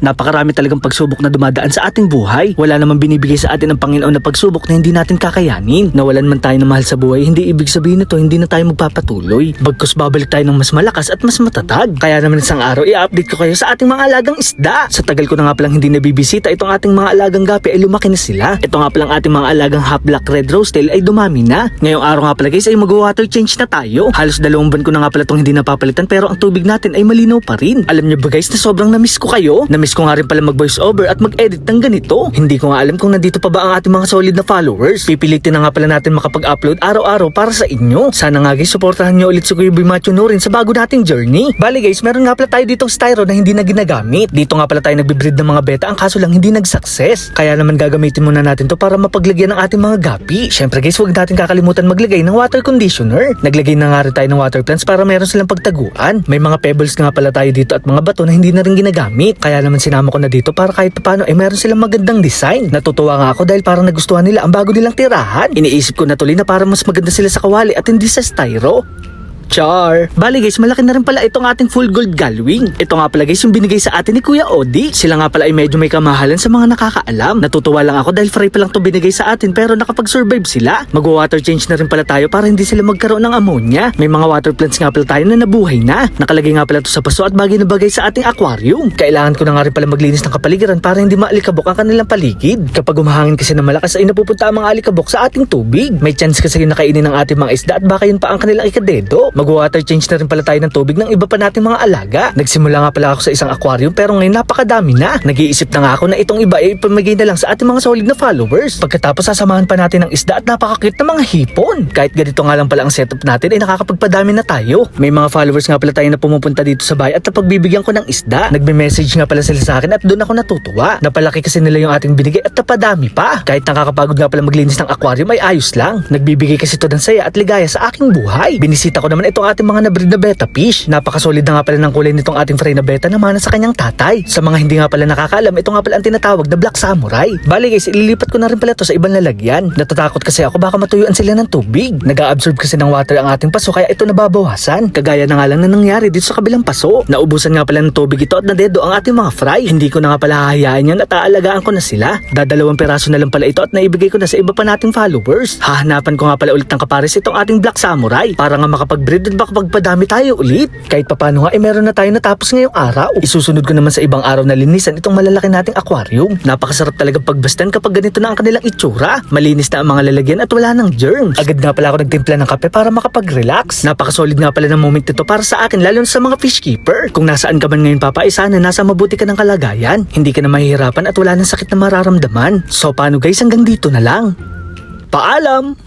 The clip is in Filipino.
Napakarami talagang pagsubok na dumadaan sa ating buhay. Wala namang binibigay sa atin ng Panginoon na pagsubok na hindi natin kakayanin. Nawalan man tayo ng mahal sa buhay, hindi ibig sabihin nito hindi na tayo magpapatuloy. Bagkus babalik tayo ng mas malakas at mas matatag. Kaya naman isang araw i-update ko kayo sa ating mga alagang isda. Sa tagal ko na nga palang hindi nabibisita itong ating mga alagang gapi ay lumaki na sila. Ito nga palang ating mga alagang half black red rose tail ay dumami na. Ngayong araw nga pala guys ay mag-water change na tayo. Halos dalawang buwan ko na nga pala itong hindi napapalitan pero ang tubig natin ay malinaw pa rin. Alam niyo ba guys na sobrang namiss ko kayo? Namiss ko nga rin pala mag voice over at mag-edit ng ganito. Hindi ko nga alam kung nandito pa ba ang ating mga solid na followers. Pipilitin na nga pala natin makapag-upload araw-araw para sa inyo. Sana nga guys suportahan niyo ulit si Kuya Boy Macho Nurin sa bago nating journey. Bali guys, meron nga pala tayo ditong styro na hindi na ginagamit. Dito nga pala tayo nagbe-breed ng mga beta, ang kaso lang hindi nag-success. Kaya naman gagamitin muna natin to para mapaglagyan ng ating mga gapi. Syempre guys, huwag natin kakalimutan maglagay ng water conditioner. Naglagay na nga rin tayo ng water plants para meron silang pagtaguan. May mga pebbles nga pala tayo dito at mga bato na hindi na rin ginagamit. Kaya naman sinama ko na dito para kahit paano ay meron silang magandang design. Natutuwa nga ako dahil parang nagustuhan nila ang bago nilang tirahan. Iniisip ko na tuloy na para mas maganda sila sa kawali at hindi sa styro. Char. Bali guys, malaki na rin pala itong ating full gold galwing. Ito nga pala guys yung binigay sa atin ni Kuya Odi. Sila nga pala ay medyo may kamahalan sa mga nakakaalam. Natutuwa lang ako dahil free pa lang to binigay sa atin pero nakapag-survive sila. Mag-water change na rin pala tayo para hindi sila magkaroon ng ammonia. May mga water plants nga pala tayo na nabuhay na. Nakalagay nga pala to sa paso at bagay na bagay sa ating aquarium. Kailangan ko na nga rin pala maglinis ng kapaligiran para hindi maalikabok ang kanilang paligid. Kapag umahangin kasi na malakas ay napupunta ang mga alikabok sa ating tubig. May chance kasi yun nakainin ng ating mga isda at baka yun pa ang kanilang ikadedo. Mag-water change na rin pala tayo ng tubig ng iba pa nating mga alaga. Nagsimula nga pala ako sa isang aquarium pero ngayon napakadami na. Nag-iisip na nga ako na itong iba ay ipamigay na lang sa ating mga solid na followers. Pagkatapos sasamahan pa natin ng isda at napakakit na mga hipon. Kahit ganito nga lang pala ang setup natin ay nakakapagpadami na tayo. May mga followers nga pala tayo na pumupunta dito sa bahay at napagbibigyan ko ng isda. Nagme-message nga pala sila sa akin at doon ako natutuwa. Napalaki kasi nila yung ating binigay at napadami pa. Kahit nakakapagod nga pala maglinis ng aquarium ay ayos lang. Nagbibigay kasi to ng saya at ligaya sa aking buhay. Binisita ko naman itong ating mga nabreed na beta fish. Napakasolid na nga pala ng kulay nitong ating fry na beta na mana sa kanyang tatay. Sa mga hindi nga pala nakakaalam, ito nga pala ang tinatawag na black samurai. Bali guys, ililipat ko na rin pala to sa ibang lalagyan. Natatakot kasi ako baka matuyuan sila ng tubig. Nag-absorb kasi ng water ang ating paso kaya ito nababawasan. Kagaya na nga lang na nangyari dito sa kabilang paso. Naubusan nga pala ng tubig ito at nadedo ang ating mga fry. Hindi ko na nga pala hahayaan yan at aalagaan ko na sila. Dadalawang peraso na lang pala ito at naibigay ko na sa iba pa nating followers. Hahanapan ko nga pala ulit ng kapares itong ating black samurai para nga makapag-breed at makapagpadami tayo ulit. Kahit papano nga, eh meron na tayo natapos ngayong araw. Isusunod ko naman sa ibang araw na linisan itong malalaki nating aquarium. Napakasarap talaga pagbastan kapag ganito na ang kanilang itsura. Malinis na ang mga lalagyan at wala ng germs. Agad nga pala ako nagtimpla ng kape para makapag-relax. Napakasolid nga pala ng moment ito para sa akin lalo na sa mga fish keeper. Kung nasaan ka man ngayon papa, eh sana nasa mabuti ka ng kalagayan. Hindi ka na mahihirapan at wala ng sakit na mararamdaman. So paano guys, hanggang dito na lang. Paalam!